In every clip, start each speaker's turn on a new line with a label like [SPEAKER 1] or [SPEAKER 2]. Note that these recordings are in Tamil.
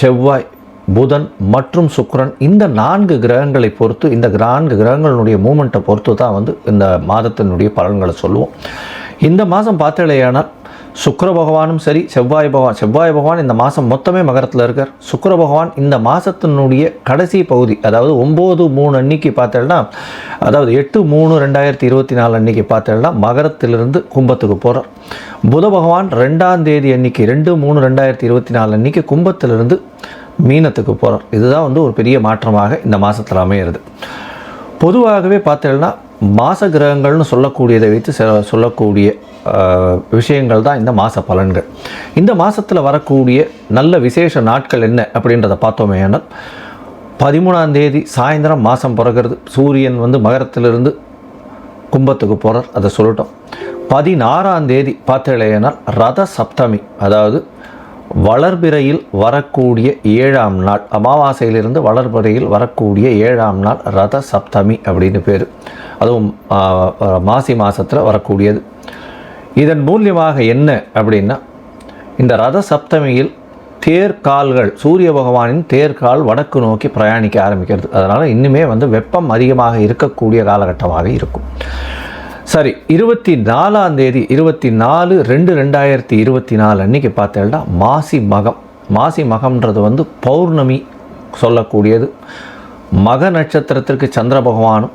[SPEAKER 1] செவ்வாய் புதன் மற்றும் சுக்கரன் இந்த நான்கு கிரகங்களை பொறுத்து இந்த நான்கு கிரகங்களுடைய மூமெண்ட்டை பொறுத்து தான் வந்து இந்த மாதத்தினுடைய பலன்களை சொல்லுவோம். இந்த மாதம் பார்த்தலையானால் சுக்கர பகவானும் சரி செவ்வாய் பகவான். செவ்வாய் பகவான் இந்த மாதம் மொத்தமே மகரத்தில் இருக்கார். சுக்கர பகவான் இந்த மாதத்தினுடைய கடைசி பகுதி அதாவது ஒம்பது மூணு அன்னைக்கு பார்த்தேன்னா அதாவது எட்டு மூணு ரெண்டாயிரத்தி இருபத்தி நாலு அன்னைக்கு பார்த்தேன்னா மகரத்திலிருந்து கும்பத்துக்கு போகிறார் புத பகவான் ரெண்டாம் தேதி அன்னைக்கு ரெண்டு மூணு ரெண்டாயிரத்தி இருபத்தி நாலு அன்னைக்கு கும்பத்திலிருந்து மீனத்துக்கு போகிறார் இதுதான் வந்து ஒரு பெரிய மாற்றமாக இந்த மாதத்தில் அமையிறது. பொதுவாகவே பார்த்தேன்னா மாச கிரகங்கள்னு சொல்லக்கூடியதை வைத்து சொல்லக்கூடிய விஷயங்கள் தான் இந்த மாத பலன்கள். இந்த மாதத்தில் வரக்கூடிய நல்ல விசேஷ நாட்கள் என்ன அப்படின்றத பார்த்தோமே ஆனால் பதிமூணாம் தேதி சாயந்தரம் மாதம் பிறகுறது சூரியன் வந்து மகரத்திலிருந்து கும்பத்துக்கு போகிறார் அதை சொல்லட்டும். பதினாறாம் தேதி பார்த்தேனால் ரத சப்தமி அதாவது வளர்பிறையில் வரக்கூடிய ஏழாம் நாள் அமாவாசையிலிருந்து வளர்பிறையில் வரக்கூடிய ஏழாம் நாள் ரத சப்தமி அப்படின்னு பேர். அதுவும் மாசி மாதத்தில் வரக்கூடியது. இதன் மூலியமாக என்ன அப்படின்னா இந்த ரத சப்தமியில் தேர்கால்கள் சூரிய பகவானின் தேர்கால் வடக்கு நோக்கி பிரயாணிக்க ஆரம்பிக்கிறது. அதனால் இன்னுமே வந்து வெப்பம் அதிகமாக இருக்கக்கூடிய காலகட்டமாக இருக்கும். சரி இருபத்தி நாலாம் தேதி இருபத்தி நாலு ரெண்டு ரெண்டாயிரத்தி இருபத்தி நாலு அன்னைக்கு பார்த்தேன்னா மாசி மகம். மாசி மகம்ன்றது வந்து பௌர்ணமி சொல்லக்கூடியது. மக நட்சத்திரத்திற்கு சந்திர பகவானும்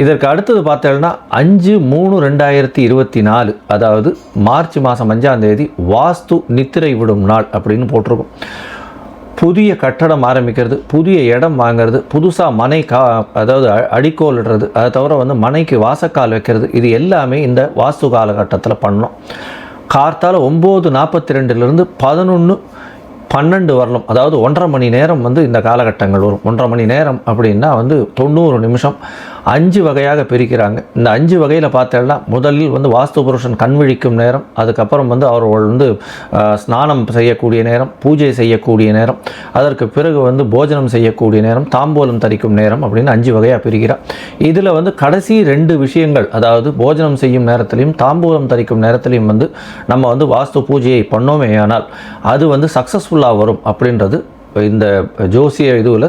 [SPEAKER 1] இதற்கு அடுத்தது பார்த்தோம்னா அஞ்சு மூணு ரெண்டாயிரத்தி இருபத்தி நாலு அதாவது மார்ச் மாதம் அஞ்சாம் தேதி வாஸ்து நித்திரை விடும் நாள் அப்படின்னு போட்டிருக்கும். புதிய கட்டடம் ஆரம்பிக்கிறது புதிய இடம் வாங்குறது புதுசாக மனை கா அதாவது அ- அடிக்கோல் இடுறது அதை தவிர வந்து மனைக்கு வாசக்கால் வைக்கிறது இது எல்லாமே இந்த வாஸ்து காலகட்டத்தில் பண்ணோம் கார்த்தால் ஒம்பது நாற்பத்தி ரெண்டுலேருந்து பதினொன்று பன்னெண்டு வரலாம் அதாவது ஒன்றரை மணி நேரம் வந்து இந்த காலகட்டங்கள் வரும். ஒன்றரை மணி நேரம் அப்படின்னா வந்து தொண்ணூறு நிமிஷம். அஞ்சு வகையாக பிரிக்கிறாங்க. இந்த அஞ்சு வகையில் பார்த்தோம்னா முதலில் வந்து வாஸ்து புருஷன் கண் விழிக்கும் நேரம் அதுக்கப்புறம் வந்து அவர்கள் வந்து ஸ்நானம் செய்யக்கூடிய நேரம் பூஜை செய்யக்கூடிய நேரம் அதற்கு பிறகு வந்து போஜனம் செய்யக்கூடிய நேரம் தாம்பூலம் தரிக்கும் நேரம் அப்படின்னு அஞ்சு வகையாக பிரிக்கிறார் இதில் வந்து கடைசி ரெண்டு விஷயங்கள் அதாவது போஜனம் செய்யும் நேரத்திலையும் தாம்பூலம் தரிக்கும் நேரத்திலையும் வந்து நம்ம வந்து வாஸ்து பூஜையை பண்ணோமே ஆனால் அது வந்து சக்ஸஸ்ஃபுல்லாக வரும் அப்படின்றது இந்த ஜோசிய இதுவில்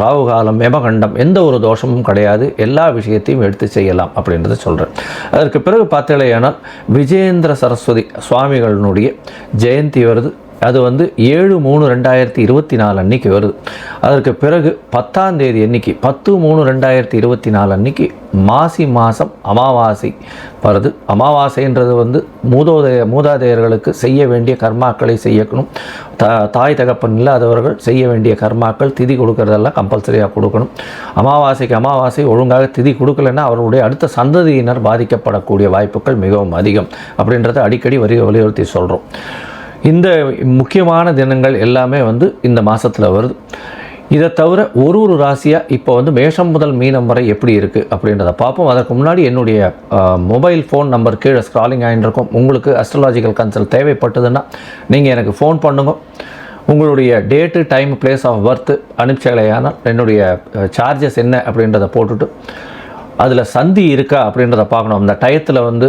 [SPEAKER 1] ராகு காலம் யமகண்டம் எந்த ஒரு தோஷமும் கிடையாது. எல்லா விஷயத்தையும் எடுத்து செய்யலாம் அப்படின்றத சொல்கிறேன் அதற்கு பிறகு பார்த்தீங்களேயானால் விஜயேந்திர சரஸ்வதி சுவாமிகளினுடைய ஜெயந்தி வருது. அது வந்து ஏழு மூணு ரெண்டாயிரத்தி இருபத்தி நாலு அன்னைக்கு வருது. அதற்கு பிறகு பத்தாம் தேதி அன்னைக்கு பத்து மூணு ரெண்டாயிரத்தி இருபத்தி நாலு அன்னைக்கு மாசி மாதம் அமாவாசை வருது. அமாவாசைன்றது வந்து மூதோதய மூதாதையர்களுக்கு செய்ய வேண்டிய கர்மாக்களை செய்யணும் த தாய் தகப்பன் இல்லாதவர்கள் செய்ய வேண்டிய கர்மாக்கள் திதி கொடுக்கறதெல்லாம் கம்பல்சரியாக கொடுக்கணும். அமாவாசைக்கு அமாவாசை ஒழுங்காக திதி கொடுக்கலைன்னா அவர்களுடைய அடுத்த சந்ததியினர் பாதிக்கப்படக்கூடிய வாய்ப்புகள் மிகவும் அதிகம். அப்படின்றத அடிக்கடி வரி வலியுறுத்தி சொல்கிறோம் இந்த முக்கியமான தினங்கள் எல்லாமே வந்து இந்த மாதத்தில் வருது. இதை தவிர ஒரு ஒரு ராசியாக இப்போ வந்து மேஷம் முதல் மீனம் வரை எப்படி இருக்குது அப்படின்றத பார்ப்போம். அதற்கு முன்னாடி என்னுடைய மொபைல் ஃபோன் நம்பர் கீழே ஸ்க்ராலிங் ஆகிட்டு உங்களுக்கு அஸ்ட்ராலாஜிக்கல் கன்சல்ட் தேவைப்பட்டதுன்னா நீங்கள் எனக்கு ஃபோன் பண்ணுங்க. உங்களுடைய date time place of birth அனுப்பிச்சலையானால் என்னுடைய சார்ஜஸ் என்ன அப்படின்றத போட்டுட்டு அதில் சந்தி இருக்கா அப்படின்றத பார்க்கணும். அந்த டயத்தில் வந்து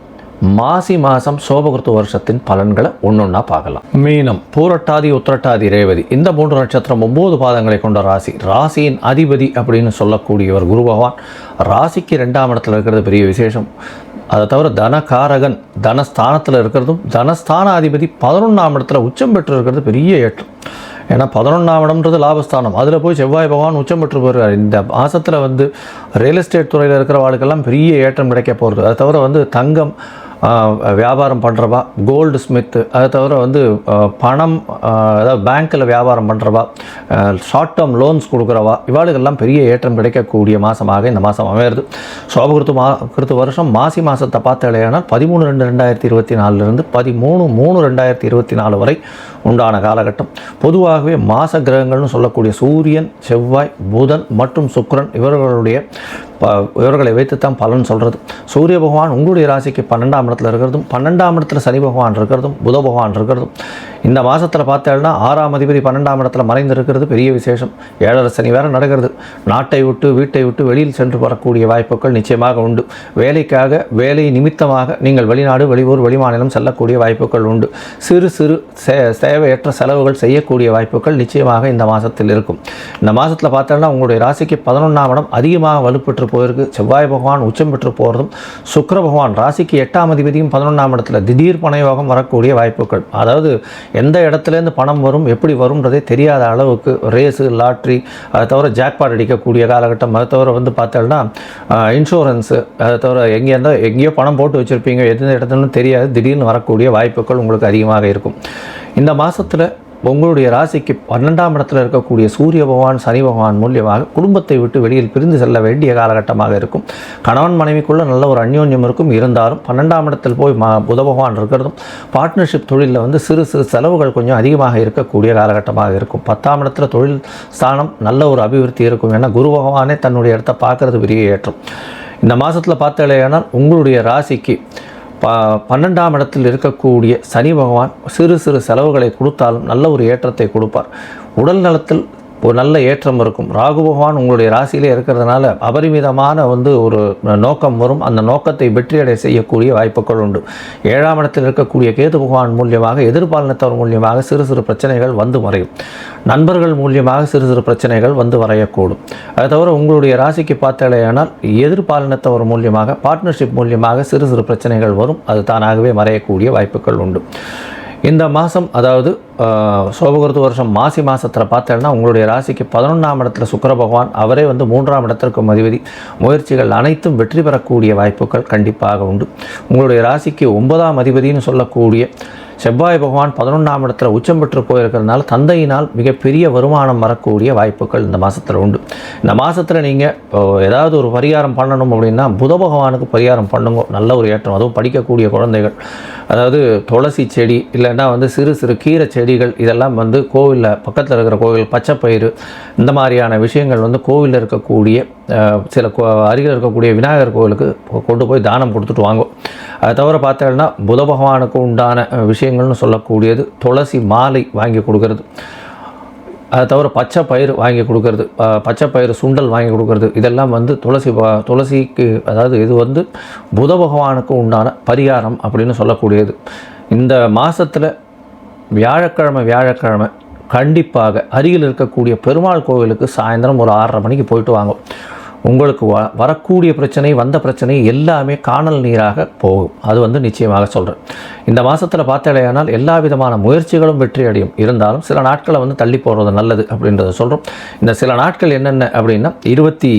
[SPEAKER 1] மாசி மாதம் சோபகிருத்து வருஷத்தின் பலன்களை ஒன்றொன்னா பார்க்கலாம். மீனம் பூரட்டாதி உத்திரட்டாதி ரேவதி இந்த மூன்று நட்சத்திரம் ஒம்பது பாதங்களை கொண்ட ராசி. ராசியின் அதிபதி அப்படின்னு சொல்லக்கூடியவர் குரு பகவான். ராசிக்கு ரெண்டாம் இடத்துல இருக்கிறது பெரிய விசேஷம். அதை தவிர தனகாரகன் தனஸ்தானத்தில் இருக்கிறதும் தனஸ்தான அதிபதி பதினொன்றாம் இடத்துல உச்சம் பெற்று இருக்கிறது பெரிய ஏற்றம். ஏன்னா பதினொன்றாம் இடம்ன்றது லாபஸ்தானம். அதில் போய் செவ்வாய் பகவான் உச்சம் பெற்று போகிறார் இந்த மாதத்தில் வந்து ரியல் எஸ்டேட் துறையில் இருக்கிற வாழ்க்கெல்லாம் பெரிய ஏற்றம் கிடைக்க போகிறது அதை தவிர வந்து தங்கம் வியாபாரம் பண்ணுறவா கோல்டு ஸ்மித்து அதை தவிர வந்து பணம் அதாவது பேங்க்கில் வியாபாரம் பண்ணுறவா ஷார்ட் டேர்ம் லோன்ஸ் கொடுக்குறவா? இவாளுக்கெல்லாம் பெரிய ஏற்றம் கிடைக்கக்கூடிய மாதமாக இந்த மாதம் அமையிறது. சோபகிருத்து மா கிருத்து வருஷம் மாசி மாதத்தை பார்த்தாலேயானால் பதிமூணு ரெண்டு ரெண்டாயிரத்தி இருபத்தி நாலுலேருந்து பதிமூணு மூணு ரெண்டாயிரத்தி இருபத்தி நாலு வரை உண்டான காலகட்டம். பொதுவாகவே மாச கிரகங்கள்னு சொல்லக்கூடிய சூரியன் செவ்வாய் புதன் மற்றும் சுக்ரன் இவர்களுடைய ப இவர்களை வைத்துத்தான் பலன் சொல்கிறது சூரிய பகவான் உங்களுடைய ராசிக்கு பன்னெண்டாம் இடத்துல இருக்கிறதும் பன்னெண்டாம் இடத்துல சனி பகவான் இருக்கிறதும் புத பகவான் இருக்கிறதும். இந்த மாதத்தில் பார்த்தேன்னா ஆறாம் அதிபதி பன்னெண்டாம் இடத்துல மறைந்து இருக்கிறது பெரிய விசேஷம். ஏழரை சனி வேற நடக்கிறது. நாட்டை விட்டு வீட்டை விட்டு வெளியில் சென்று வரக்கூடிய வாய்ப்புகள் நிச்சயமாக உண்டு. வேலைக்காக வேலை நிமித்தமாக நீங்கள் வெளிநாடு வெளியூர் வெளிமாநிலம் செல்லக்கூடிய வாய்ப்புகள் உண்டு. சிறு சிறு சே தேவையற்ற செலவுகள் செய்யக்கூடிய வாய்ப்புகள் நிச்சயமாக இந்த மாதத்தில் இருக்கும். இந்த மாதத்தில் பார்த்தோம்னா உங்களுடைய ராசிக்கு பதினொன்றாம் இடம் அதிகமாக வலுப்பெற்று போயிருக்கு செவ்வாய் பகவான் உச்சம் பெற்று போகிறதும் சுக்கர பகவான் ராசிக்கு எட்டாம் அதிபதியும் பதினொன்றாம் இடத்துல திடீர் பணயோகம் வரக்கூடிய வாய்ப்புகள். அதாவது எந்த இடத்துலேருந்து பணம் வரும் எப்படி வரும்ன்றதே தெரியாத அளவுக்கு ரேஸு லாட்ரி அதை தவிர ஜாக்பாட் அடிக்கக்கூடிய காலகட்டம். அதை தவிர வந்து பார்த்தோம்னா இன்சூரன்ஸு அதை தவிர எங்கே இருந்தால் எங்கேயோ பணம் போட்டு வச்சுருப்பீங்க எந்த இடத்துலன்னு தெரியாது. திடீர்னு வரக்கூடிய வாய்ப்புகள் உங்களுக்கு அதிகமாக இருக்கும். இந்த மாதத்தில் உங்களுடைய ராசிக்கு பன்னெண்டாம் இடத்துல இருக்கக்கூடிய சூரிய பகவான் சனி பகவான் மூலியமாக குடும்பத்தை விட்டு வெளியில் பிரிந்து செல்ல வேண்டிய காலகட்டமாக இருக்கும். கணவன் மனைவிக்குள்ள நல்ல ஒரு அந்யோன்யம் இருக்கும். இருந்தாலும் பன்னெண்டாம் இடத்தில் போய் மா புத பகவான் இருக்கிறதும் பார்ட்னர்ஷிப் தொழிலில் வந்து சிறு சிறு செலவுகள் கொஞ்சம் அதிகமாக இருக்கக்கூடிய காலகட்டமாக இருக்கும். பத்தாம் இடத்துல தொழில் ஸ்தானம் நல்ல ஒரு அபிவிருத்தி இருக்கும் ஏன்னா குரு பகவானே தன்னுடைய இடத்த பார்க்கறது பெரிய ஏற்றம். இந்த மாதத்தில் பார்த்தாலேயானால் உங்களுடைய ராசிக்கு ப பன்னெண்டாம் இடத்தில் இருக்கக்கூடிய சனி பகவான் சிறு சிறு செலவுகளை கொடுத்தாலும் நல்ல ஒரு ஏற்றத்தை கொடுப்பார். உடல் நலத்தில் ஒரு நல்ல ஏற்றம் இருக்கும். ராகு பகவான் உங்களுடைய ராசியிலே இருக்கிறதுனால அபரிமிதமான வந்து ஒரு நோக்கம் வரும். அந்த நோக்கத்தை வெற்றியடை செய்யக்கூடிய வாய்ப்புகள் உண்டு. ஏழாம் இடத்தில் இருக்கக்கூடிய கேது பகவான் மூலியமாக எதிர்பாலனத்தவர் மூலியமாக சிறு சிறு பிரச்சனைகள் வந்து மறையும். நண்பர்கள் மூலியமாக சிறு சிறு பிரச்சனைகள் வந்து வரையக்கூடும் அதை தவிர உங்களுடைய ராசிக்கு பார்த்தாலேயானால் எதிர்பாலனத்தவர் மூலியமாக பார்ட்னர்ஷிப் மூலியமாக சிறு சிறு பிரச்சனைகள் வரும். அது தானாகவே மறையக்கூடிய வாய்ப்புகள் உண்டு. இந்த மாதம் அதாவது சோபகுருத்து வருஷம் மாசி மாதத்தில் பார்த்தேன்னா உங்களுடைய ராசிக்கு பதினொன்றாம் இடத்துல சுக்கர பகவான் அவரே வந்து மூன்றாம் இடத்திற்கு அதிபதி. முயற்சிகள் அனைத்தும் வெற்றி பெறக்கூடிய வாய்ப்புகள் கண்டிப்பாக உண்டு. உங்களுடைய ராசிக்கு ஒன்பதாம் அதிபதினு சொல்லக்கூடிய செவ்வாய் பகவான் பதினொன்றாம் இடத்துல உச்சம் பெற்று போயிருக்கிறதுனால தந்தையினால் மிகப்பெரிய வருமானம் வரக்கூடிய வாய்ப்புகள் இந்த மாதத்தில் உண்டு. இந்த மாதத்தில் நீங்கள் ஏதாவது ஒரு பரிகாரம் பண்ணணும் அப்படின்னா புத பகவானுக்கு பரிகாரம் பண்ணுங்க. நல்ல ஒரு ஏற்றம். அதுவும் படிக்கக்கூடிய குழந்தைகள். அதாவது துளசி செடி இல்லைன்னா வந்து சிறு சிறு கீரை செடிகள் இதெல்லாம் வந்து கோவிலில் பக்கத்தில் இருக்கிற கோவில் பச்சைப்பயிறு இந்த மாதிரியான விஷயங்கள் வந்து கோவிலில் இருக்கக்கூடிய சில கோ அருகில் இருக்கக்கூடிய விநாயகர் கோவிலுக்கு கொண்டு போய் தானம் கொடுத்துட்டு வாங்கும் அதை தவிர பார்த்தீங்கன்னா புத பகவானுக்கு உண்டான விஷயங்கள்னு சொல்லக்கூடியது துளசி மாலை வாங்கி கொடுக்கறது. அதை தவிர பச்சை பயிறு வாங்கி கொடுக்கறது. பச்சை பயிறு சுண்டல் வாங்கி கொடுக்கறது. இதெல்லாம் வந்து துளசி துளசிக்கு அதாவது இது வந்து புத பகவானுக்கு உண்டான பரிகாரம் அப்படின்னு சொல்லக்கூடியது. இந்த மாதத்தில் வியாழக்கிழமை வியாழக்கிழமை கண்டிப்பாக அருகில் இருக்கக்கூடிய பெருமாள் கோவிலுக்கு சாயந்தரம் ஒரு ஆறரை மணிக்கு போயிட்டு வாங்க. உங்களுக்கு வ வரக்கூடிய பிரச்சனை வந்த பிரச்சனை எல்லாமே காணல் நீராக போகும். அது வந்து நிச்சயமாக சொல்கிறேன் இந்த மாதத்தில் பார்த்தாலேயானால் எல்லா விதமான முயற்சிகளும் வெற்றி அடையும் இருந்தாலும் சில நாட்களை வந்து தள்ளி போகிறது நல்லது அப்படின்றத சொல்கிறோம் இந்த சில நாட்கள் என்னென்ன அப்படின்னா இருபத்தி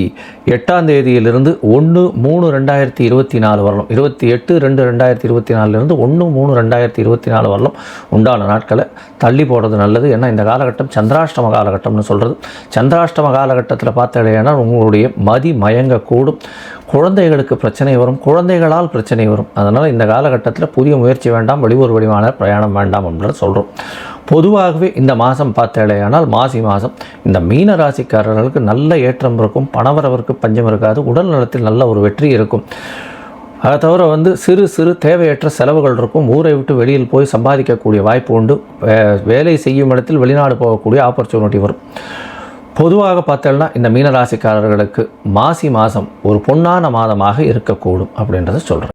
[SPEAKER 1] எட்டாம் தேதியிலிருந்து ஒன்று மூணு ரெண்டாயிரத்தி இருபத்தி நாலு வரலாம் இருபத்தி எட்டு ரெண்டு ரெண்டாயிரத்தி இருபத்தி நாலுலேருந்து ஒன்று மூணு ரெண்டாயிரத்தி இருபத்தி நாலு வரலாம் உண்டான நாட்களை தள்ளி போடுறது நல்லது. ஏன்னா இந்த காலகட்டம் சந்திராஷ்டம காலகட்டம்னு சொல்கிறது சந்திராஷ்டம காலகட்டத்தில் பார்த்தாலேயானால் உங்களுடைய மதி மயங்கக்கூடும். குழந்தைகளுக்கு பிரச்சனை வரும் குழந்தைகளால் பிரச்சனை வரும். அதனால் இந்த காலகட்டத்தில் புதிய முயற்சி வேண்டாம் வெளியூர் வடிவான பிரயாணம் வேண்டாம் அப்படின்னு சொல்கிறோம் பொதுவாகவே இந்த மாதம் பார்த்தாலேயானால் மாசி மாதம் இந்த மீன ராசிக்காரர்களுக்கு நல்ல ஏற்றம் இருக்கும் பணவரவருக்கு பஞ்சம் இருக்காது உடல் நலத்தில் நல்ல ஒரு வெற்றி இருக்கும். அதை தவிர வந்து சிறு சிறு தேவையற்ற செலவுகள் இருக்கும் ஊரை விட்டு வெளியில் போய் சம்பாதிக்கக்கூடிய வாய்ப்பு உண்டு. வே- வேலை செய்யும் இடத்தில் வெளிநாடு போகக்கூடிய ஆப்பர்ச்சுனிட்டி வரும். பொதுவாக பார்த்தோம்னா இந்த மீனராசிக்காரர்களுக்கு மாசி மாதம் ஒரு பொன்னான மாதமாக இருக்கக்கூடும் அப்படின்றத சொல்கிறேன்